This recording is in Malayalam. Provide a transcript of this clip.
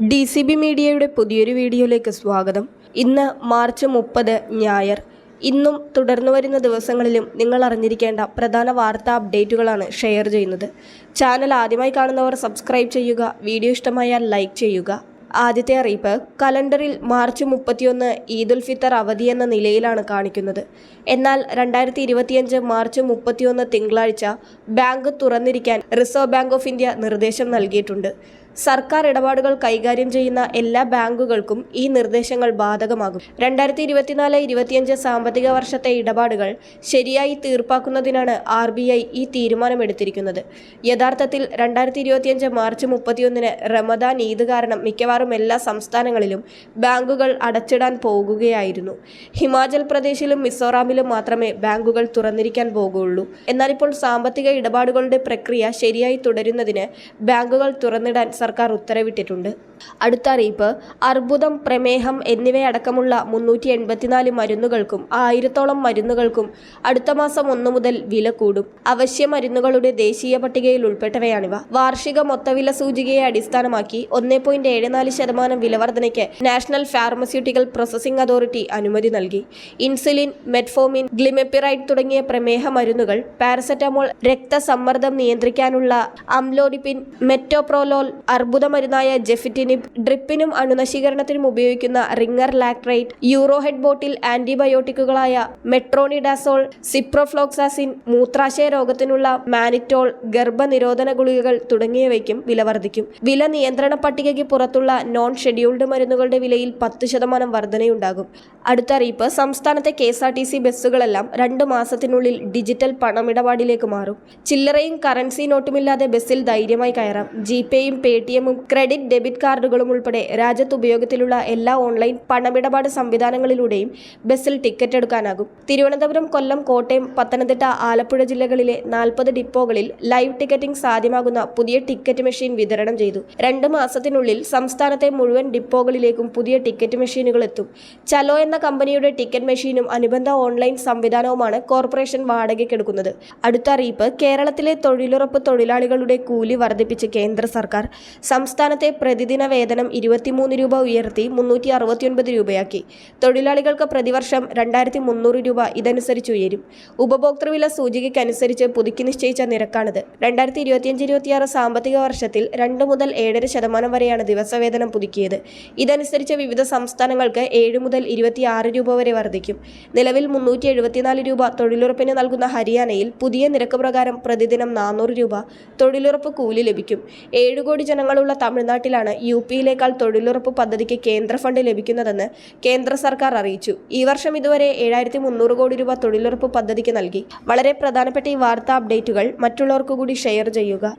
ഡി സി ബി മീഡിയയുടെ പുതിയൊരു വീഡിയോയിലേക്ക് സ്വാഗതം. ഇന്ന് മാർച്ച് മുപ്പത് ഞായർ. ഇന്നും തുടർന്നു വരുന്ന ദിവസങ്ങളിലും നിങ്ങൾ അറിഞ്ഞിരിക്കേണ്ട പ്രധാന വാർത്താ അപ്ഡേറ്റുകളാണ് ഷെയർ ചെയ്യുന്നത്. ചാനൽ ആദ്യമായി കാണുന്നവർ സബ്സ്ക്രൈബ് ചെയ്യുക വീഡിയോ ഇഷ്ടമായാൽ ലൈക്ക് ചെയ്യുക. ആദ്യത്തെ അറിയിപ്പ് കലണ്ടറിൽ മാർച്ച് മുപ്പത്തിയൊന്ന് ഈദുൽ ഫിത്തർ അവധി എന്ന നിലയിലാണ് കാണിക്കുന്നത്. എന്നാൽ രണ്ടായിരത്തി ഇരുപത്തിയഞ്ച് മാർച്ച് മുപ്പത്തിയൊന്ന് തിങ്കളാഴ്ച ബാങ്ക് തുറന്നിരിക്കാൻ റിസർവ് ബാങ്ക് ഓഫ് ഇന്ത്യ നിർദ്ദേശം നൽകിയിട്ടുണ്ട്. സർക്കാർ ഇടപാടുകൾ കൈകാര്യം ചെയ്യുന്ന എല്ലാ ബാങ്കുകൾക്കും ഈ നിർദ്ദേശങ്ങൾ ബാധകമാകും. രണ്ടായിരത്തി ഇരുപത്തിനാല് ഇരുപത്തിയഞ്ച് സാമ്പത്തിക വർഷത്തെ ഇടപാടുകൾ ശരിയായി തീർപ്പാക്കുന്നതിനാണ് ആർ ബി ഐ ഈ തീരുമാനമെടുത്തിരിക്കുന്നത്. യഥാർത്ഥത്തിൽ രണ്ടായിരത്തി ഇരുപത്തിയഞ്ച് മാർച്ച് മുപ്പത്തിയൊന്നിന് റമദാൻ ഈദ് കാരണം മിക്കവാറും എല്ലാ സംസ്ഥാനങ്ങളിലും ബാങ്കുകൾ അടച്ചിടാൻ പോകുകയായിരുന്നു. ഹിമാചൽ പ്രദേശിലും മിസോറാമിലും മാത്രമേ ബാങ്കുകൾ തുറന്നിരിക്കാൻ എന്നാൽ ഇപ്പോൾ സാമ്പത്തിക ഇടപാടുകളുടെ പ്രക്രിയ ശരിയായി തുടരുന്നതിന് ബാങ്കുകൾ തുറന്നിടാൻ സർക്കാർ ഉത്തരവിട്ടിട്ടുണ്ട്. അടുത്ത അറിയിപ്പ് അർബുദം പ്രമേഹം എന്നിവയടക്കമുള്ള മുന്നൂറ്റി എൺപത്തിനാല് മരുന്നുകൾക്കും ആയിരത്തോളം മരുന്നുകൾക്കും അടുത്ത മാസം ഒന്നു മുതൽ വില കൂടും. അവശ്യ മരുന്നുകളുടെ ദേശീയ പട്ടികയിൽ ഉൾപ്പെട്ടവയാണിവ. വാർഷിക മൊത്തവില സൂചികയെ അടിസ്ഥാനമാക്കി ഒന്നേ പോയിന്റ് ഏഴ് നാല് ശതമാനം വിലവർധനയ്ക്ക് നാഷണൽ ഫാർമസ്യൂട്ടിക്കൽ പ്രോസസിംഗ് അതോറിറ്റി അനുമതി നൽകി. ഇൻസുലിൻ മെറ്റ്ഫോമിൻ ഗ്ലിമെപ്പിറൈഡ് തുടങ്ങിയ പ്രമേഹ മരുന്നുകൾ പാരസെറ്റമോൾ രക്തസമ്മർദ്ദം നിയന്ത്രിക്കാനുള്ള അംലോഡിപ്പിൻ മെറ്റോപ്രോലോൾ അർബുദ മരുന്നായ ജെഫിറ്റിനിബ് ഡ്രിപ്പിനും അണുനശീകരണത്തിനും ഉപയോഗിക്കുന്ന റിംഗർ ലാക്ട്രൈറ്റ് യൂറോഹെഡ് ബോട്ടിൽ ആന്റിബയോട്ടിക്കുകളായ മെട്രോണിഡാസോൾ സിപ്രോഫ്ലോക്സാസിൻ മൂത്രാശയ രോഗത്തിനുള്ള മാനിറ്റോൾ ഗർഭനിരോധന ഗുളികകൾ തുടങ്ങിയവയ്ക്കും വില വർദ്ധിക്കും. വില നിയന്ത്രണ പട്ടികയ്ക്ക് പുറത്തുള്ള നോൺ ഷെഡ്യൂൾഡ് മരുന്നുകളുടെ വിലയിൽ പത്ത് ശതമാനം വർധനയുണ്ടാകും. അടുത്ത അറിയിപ്പ് സംസ്ഥാനത്തെ K S R T C ബസ്സുകളെല്ലാം രണ്ട് മാസത്തിനുള്ളിൽ ഡിജിറ്റൽ പണമിടപാടിലേക്ക് മാറും. ചില്ലറയും കറൻസി നോട്ടുമില്ലാതെ ബസ്സിൽ ധൈര്യമായി കയറാം. ജി പേയും പേ ടി എമ്മും ക്രെഡിറ്റ് ഡെബിറ്റ് കാർഡുകളും ഉൾപ്പെടെ രാജ്യത്ത് ഉപയോഗത്തിലുള്ള എല്ലാ ഓൺലൈൻ പണമിടപാട് സംവിധാനങ്ങളിലൂടെയും ബസ്സിൽ ടിക്കറ്റ് എടുക്കാനാകും. തിരുവനന്തപുരം കൊല്ലം കോട്ടയം പത്തനംതിട്ട ആലപ്പുഴ ജില്ലകളിലെ നാൽപ്പത് ഡിപ്പോകളിൽ ലൈവ് ടിക്കറ്റിംഗ് സാധ്യമാകുന്ന പുതിയ ടിക്കറ്റ് മെഷീൻ വിതരണം ചെയ്തു. രണ്ട് മാസത്തിനുള്ളിൽ സംസ്ഥാനത്തെ മുഴുവൻ ഡിപ്പോകളിലേക്കും പുതിയ ടിക്കറ്റ് മെഷീനുകൾ എത്തും. ചലോ എന്ന കമ്പനിയുടെ ടിക്കറ്റ് മെഷീനും അനുബന്ധ ഓൺലൈൻ സംവിധാനവുമാണ് കോർപ്പറേഷൻ വാടകയ്ക്കെടുക്കുന്നത്. അടുത്ത അറിയിപ്പ് കേരളത്തിലെ തൊഴിലുറപ്പ് തൊഴിലാളികളുടെ കൂലി വർദ്ധിപ്പിച്ച് കേന്ദ്ര സർക്കാർ സംസ്ഥാനത്തെ പ്രതിദിന വേതനം ഇരുപത്തിമൂന്ന് രൂപ ഉയർത്തി മുന്നൂറ്റി അറുപത്തിയൊൻപത് രൂപയാക്കി. തൊഴിലാളികൾക്ക് പ്രതിവർഷം രണ്ടായിരത്തി മുന്നൂറ് രൂപ ഇതനുസരിച്ച് ഉയരും. ഉപഭോക്തൃവില സൂചികയ്ക്കനുസരിച്ച് പുതുക്കി നിശ്ചയിച്ച നിരക്കാണിത്. രണ്ടായിരത്തി ഇരുപത്തിയഞ്ച് ഇരുപത്തിയാറ് സാമ്പത്തിക വർഷത്തിൽ രണ്ട് മുതൽ ഏഴര ശതമാനം വരെയാണ് ദിവസവേതനം പുതുക്കിയത്. ഇതനുസരിച്ച് വിവിധ സംസ്ഥാനങ്ങൾക്ക് ഏഴ് മുതൽ ഇരുപത്തിയാറ് രൂപ വരെ വർദ്ധിക്കും. നിലവിൽ മുന്നൂറ്റി എഴുപത്തിനാല് രൂപ തൊഴിലുറപ്പിന് നൽകുന്ന ഹരിയാനയിൽ പുതിയ നിരക്ക് പ്രകാരം പ്രതിദിനം നാനൂറ് രൂപ തൊഴിലുറപ്പ് കൂലി ലഭിക്കും. ഏഴ് കോടി ജനങ്ങളുള്ള തമിഴ്നാട്ടിലാണ് യു പിയിലേക്കാൾ തൊഴിലുറപ്പ് പദ്ധതിക്ക് കേന്ദ്ര ഫണ്ട് ലഭിക്കുന്നതെന്ന് കേന്ദ്ര സർക്കാർ അറിയിച്ചു. ഈ വർഷം ഇതുവരെ ഏഴായിരത്തി മുന്നൂറ് കോടി രൂപ തൊഴിലുറപ്പ് പദ്ധതിക്ക് നൽകി. വളരെ പ്രധാനപ്പെട്ട ഈ വാർത്താ അപ്ഡേറ്റുകൾ മറ്റുള്ളവർക്കു കൂടി ഷെയർ ചെയ്യുക.